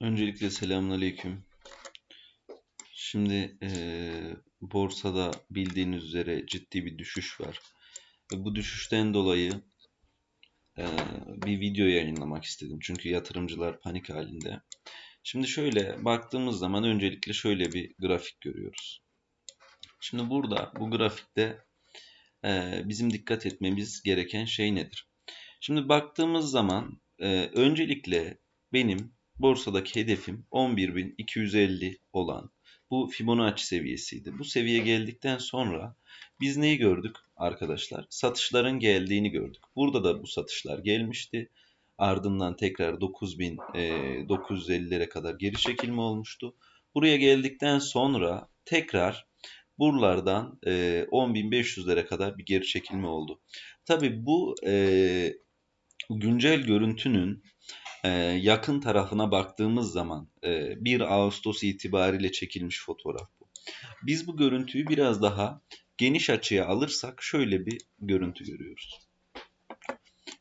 Öncelikle selamünaleyküm. Şimdi eee, borsada bildiğiniz üzere ciddi bir düşüş var. Ve bu düşüşten dolayı eee, bir video yayınlamak istedim. Çünkü yatırımcılar panik halinde. Şimdi şöyle baktığımız zaman öncelikle şöyle bir grafik görüyoruz. Şimdi burada bu grafikte eee, bizim dikkat etmemiz gereken şey nedir? Şimdi baktığımız zaman eee, öncelikle benim borsadaki hedefim 11.250 olan bu Fibonacci seviyesiydi. Bu seviye geldikten sonra biz neyi gördük arkadaşlar? Satışların geldiğini gördük. Burada da bu satışlar gelmişti. Ardından tekrar 9.950'lere kadar geri çekilme olmuştu. Buraya geldikten sonra tekrar buralardan e, 10.500'lere kadar bir geri çekilme oldu. Tabi bu e, güncel görüntünün e, yakın tarafına baktığımız zaman e, 1 Ağustos itibariyle çekilmiş fotoğraf bu. Biz bu görüntüyü biraz daha geniş açıya alırsak şöyle bir görüntü görüyoruz.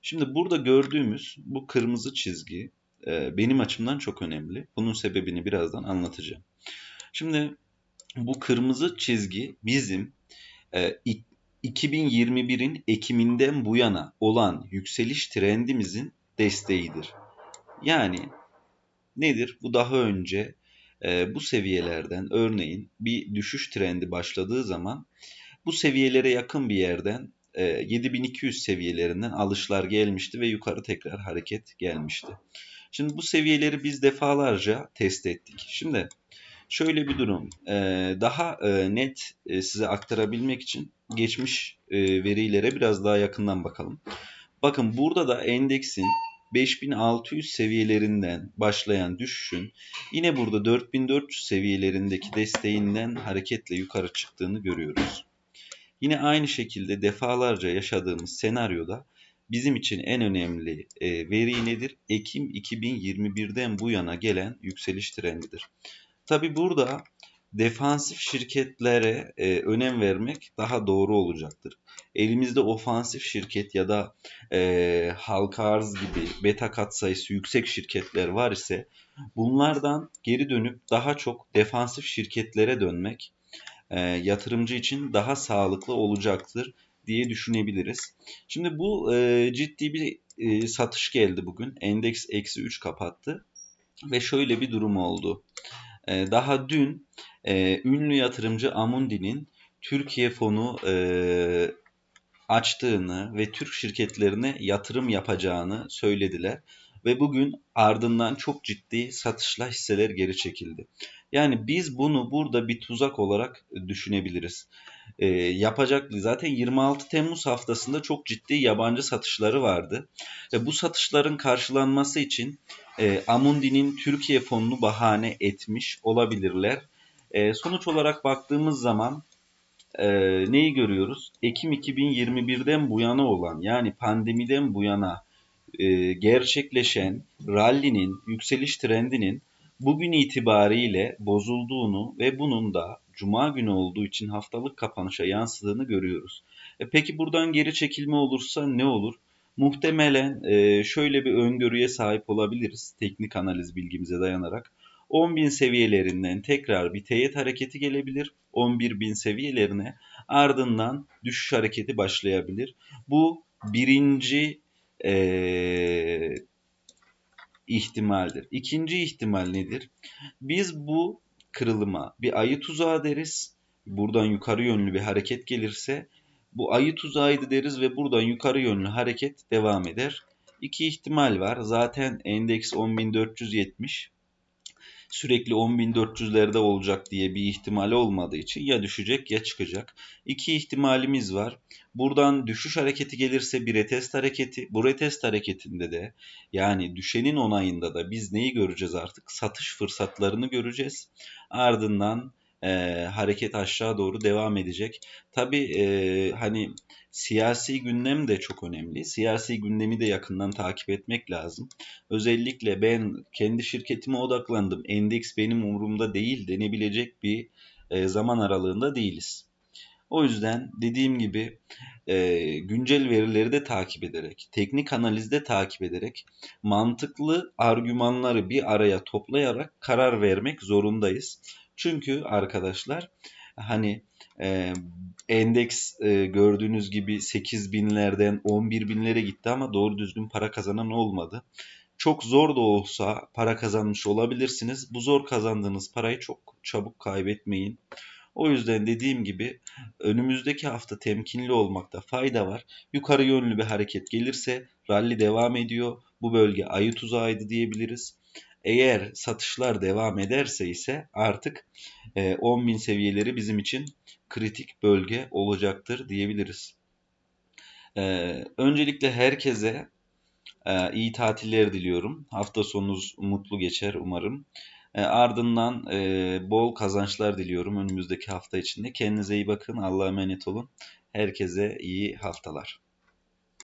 Şimdi burada gördüğümüz bu kırmızı çizgi e, benim açımdan çok önemli. Bunun sebebini birazdan anlatacağım. Şimdi bu kırmızı çizgi bizim e, 2021'in Ekim'inden bu yana olan yükseliş trendimizin desteğidir. Yani nedir? Bu daha önce e, bu seviyelerden örneğin bir düşüş trendi başladığı zaman bu seviyelere yakın bir yerden e, 7200 seviyelerinden alışlar gelmişti ve yukarı tekrar hareket gelmişti. Şimdi bu seviyeleri biz defalarca test ettik. Şimdi şöyle bir durum. E, daha e, net e, size aktarabilmek için geçmiş e, verilere biraz daha yakından bakalım. Bakın burada da endeksin 5600 seviyelerinden başlayan düşüşün yine burada 4400 seviyelerindeki desteğinden hareketle yukarı çıktığını görüyoruz. Yine aynı şekilde defalarca yaşadığımız senaryoda bizim için en önemli e, veri nedir? Ekim 2021'den bu yana gelen yükseliş trendidir. Tabi burada defansif şirketlere e, önem vermek daha doğru olacaktır. Elimizde ofansif şirket ya da e, halka arz gibi beta katsayısı yüksek şirketler var ise bunlardan geri dönüp daha çok defansif şirketlere dönmek e, yatırımcı için daha sağlıklı olacaktır diye düşünebiliriz. Şimdi bu e, ciddi bir e, satış geldi bugün. Endeks eksi 3 kapattı ve şöyle bir durum oldu. E, daha dün e, ünlü yatırımcı Amundi'nin Türkiye fonu e, açtığını ve Türk şirketlerine yatırım yapacağını söylediler. Ve bugün ardından çok ciddi satışla hisseler geri çekildi. Yani biz bunu burada bir tuzak olarak düşünebiliriz. E, yapacak zaten 26 Temmuz haftasında çok ciddi yabancı satışları vardı. Ve bu satışların karşılanması için e, Amundi'nin Türkiye fonunu bahane etmiş olabilirler. E, sonuç olarak baktığımız zaman e, neyi görüyoruz? Ekim 2021'den bu yana olan yani pandemiden bu yana e, gerçekleşen rally'nin, yükseliş trendinin bugün itibariyle bozulduğunu ve bunun da cuma günü olduğu için haftalık kapanışa yansıdığını görüyoruz. E peki buradan geri çekilme olursa ne olur? Muhtemelen e, şöyle bir öngörüye sahip olabiliriz teknik analiz bilgimize dayanarak. 10.000 seviyelerinden tekrar bir teyit hareketi gelebilir. 11.000 seviyelerine ardından düşüş hareketi başlayabilir. Bu birinci e, ihtimaldir. İkinci ihtimal nedir? Biz bu kırılıma bir ayı tuzağı deriz. Buradan yukarı yönlü bir hareket gelirse bu ayı tuzağıydı deriz ve buradan yukarı yönlü hareket devam eder. İki ihtimal var. Zaten endeks 10.470 sürekli 10.400'lerde olacak diye bir ihtimali olmadığı için ya düşecek ya çıkacak. İki ihtimalimiz var. Buradan düşüş hareketi gelirse bir retest hareketi. Bu retest hareketinde de yani düşenin onayında da biz neyi göreceğiz artık? Satış fırsatlarını göreceğiz. Ardından e, hareket aşağı doğru devam edecek. Tabi e, hani siyasi gündem de çok önemli. Siyasi gündemi de yakından takip etmek lazım. Özellikle ben kendi şirketime odaklandım. Endeks benim umurumda değil denebilecek bir e, zaman aralığında değiliz. O yüzden dediğim gibi e, güncel verileri de takip ederek, teknik analizde takip ederek, mantıklı argümanları bir araya toplayarak karar vermek zorundayız. Çünkü arkadaşlar hani e, endeks e, gördüğünüz gibi 8 binlerden 11 binlere gitti ama doğru düzgün para kazanan olmadı. Çok zor da olsa para kazanmış olabilirsiniz. Bu zor kazandığınız parayı çok çabuk kaybetmeyin. O yüzden dediğim gibi önümüzdeki hafta temkinli olmakta fayda var. Yukarı yönlü bir hareket gelirse rally devam ediyor. Bu bölge ayı tuzağıydı diyebiliriz. Eğer satışlar devam ederse ise artık e, 10.000 seviyeleri bizim için kritik bölge olacaktır diyebiliriz. E, öncelikle herkese e, iyi tatiller diliyorum. Hafta sonunuz mutlu geçer umarım. E, ardından e, bol kazançlar diliyorum önümüzdeki hafta içinde. Kendinize iyi bakın. Allah'a emanet olun. Herkese iyi haftalar.